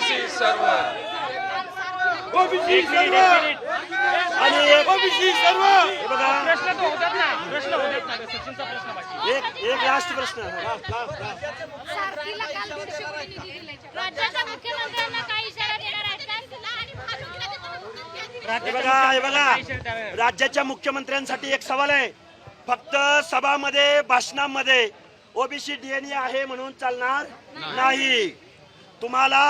सर्व ओबीसी सर्व आणि ओबीसी सर्व हे बघा. प्रश्न तो होतात ना. प्रश्न होतात ना. सचिनचा प्रश्न बाकी एक एक लास्ट प्रश्न. राज्याच्या मुख्यमंत्र्यांना काय इशारा देणार आहेत का? आणि महायुतीला देताना बघा हे बघा. राज्याच्या मुख्यमंत्र्यांसाठी एक सवाल आहे. फक्त सभामध्ये भाषणामध्ये ओबीसी डीएनए आहे म्हणून चालणार नाही. तुम्हाला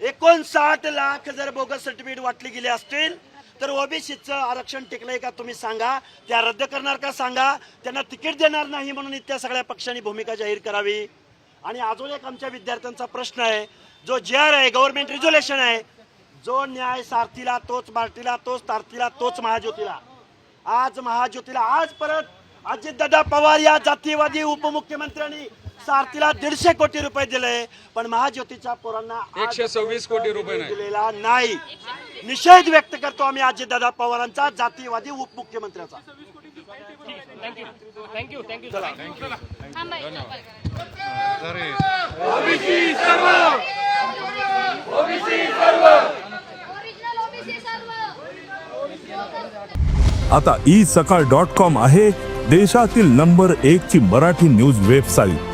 एकोणसाठ लाख जर बोगस सर्टिफिकेट वाटली गेली असतील तर ओबीसीचं आरक्षण टिकलंय का तुम्ही सांगा? त्या रद्द करणार का सांगा? त्यांना तिकीट देणार नाही म्हणून इथल्या सगळ्या पक्षांनी भूमिका जाहीर करावी. आणि अजून एक आमच्या विद्यार्थ्यांचा प्रश्न आहे जो जे आर आहे गव्हर्नमेंट रिझोल्युशन आहे जो न्याय सारथीला तोच बार्टीला तोच तारतीला तोच महाज्योतीला. आज महाज्योतीला आज परत अजितदादा पवार या जातीयवादी उपमुख्यमंत्र्यांनी सारथीला दीडशे कोटी रुपये दिले पण महाज्योतीच्या पोरांना एकशे सव्वीस कोटी रुपये नाही. दिलेला नाही. निषेध व्यक्त करतो आम्ही अजितदादा पवारांचा जातीयवादी उपमुख्यमंत्र्याचा. थँक्यू थँक्यू आता ई सकाळ डॉट कॉम आहे देशातील नंबर एक ची मराठी न्यूज वेबसाईट